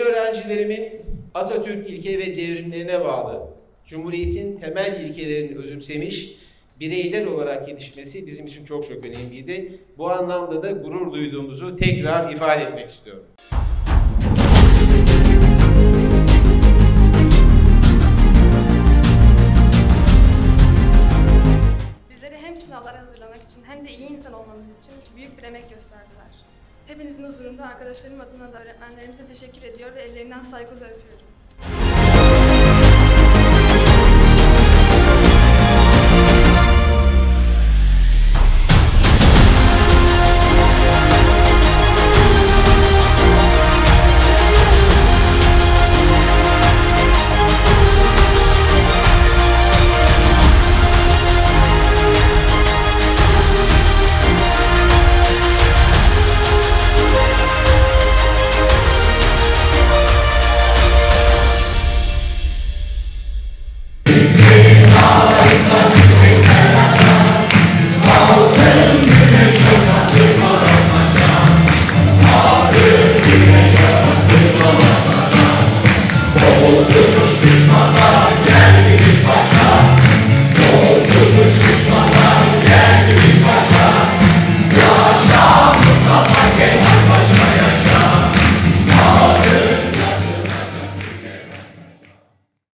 öğrencilerimin Atatürk ilke ve devrimlerine bağlı Cumhuriyet'in temel ilkelerini özümsemiş bireyler olarak yetişmesi bizim için çok çok önemliydi. Bu anlamda da gurur duyduğumuzu tekrar ifade etmek istiyorum. Bizleri hem sınavlara hazırlamak için hem de iyi insan olmamız için büyük bir emek gösterdiler. Hepinizin huzurunda arkadaşlarım adına da öğretmenlerimize teşekkür ediyor ve ellerinden saygıyla öpüyorum. Deus desmandados.